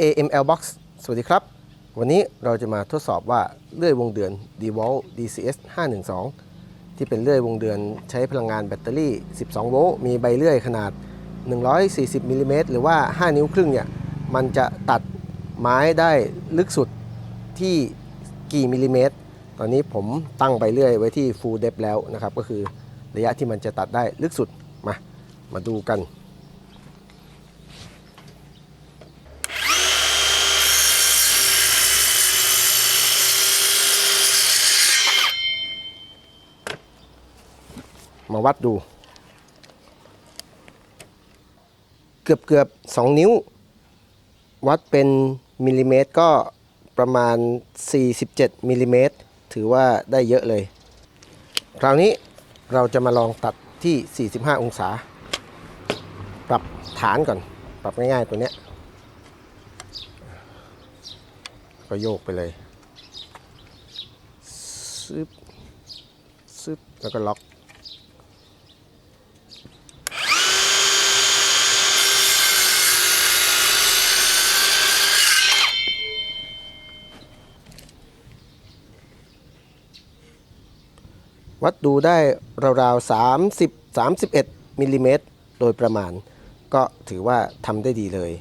AML Box สวัสดีครับ วันนี้เราจะมาทดสอบว่าเลื่อยวงเดือน DeWalt DCS 512 ที่เป็นเลื่อยวงเดือนใช้พลังงานแบตเตอรี่ 12 โวลต์ มีใบเลื่อยขนาด 140มิลลิเมตรหรือว่า 5 นิ้วครึ่งเนี่ย มันจะตัดไม้ได้ลึกสุดที่กี่มิลลิเมตร ตอนนี้ผมตั้งใบเลื่อยไว้ที่ full depth แล้วนะครับ ก็คือระยะที่มันจะตัดได้ลึกสุด มา มาดูกัน มาวัดดู เกือบเกือบสองนิ้ว วัดเป็นมิลลิเมตรก็ประมาณ 47มิลลิเมตรถือว่าได้เยอะเลย คราวนี้เราจะมาลองตัดที่ 45 องศา ปรับฐานก่อน ปรับง่ายๆตัวเนี้ย ก็โยกไปเลยซึบซึบแล้วก็ล็อก วัดดูได้ราวๆ30 31มิลลิเมตรโดยประมาณ ก็ถือว่าทำได้ดีเลย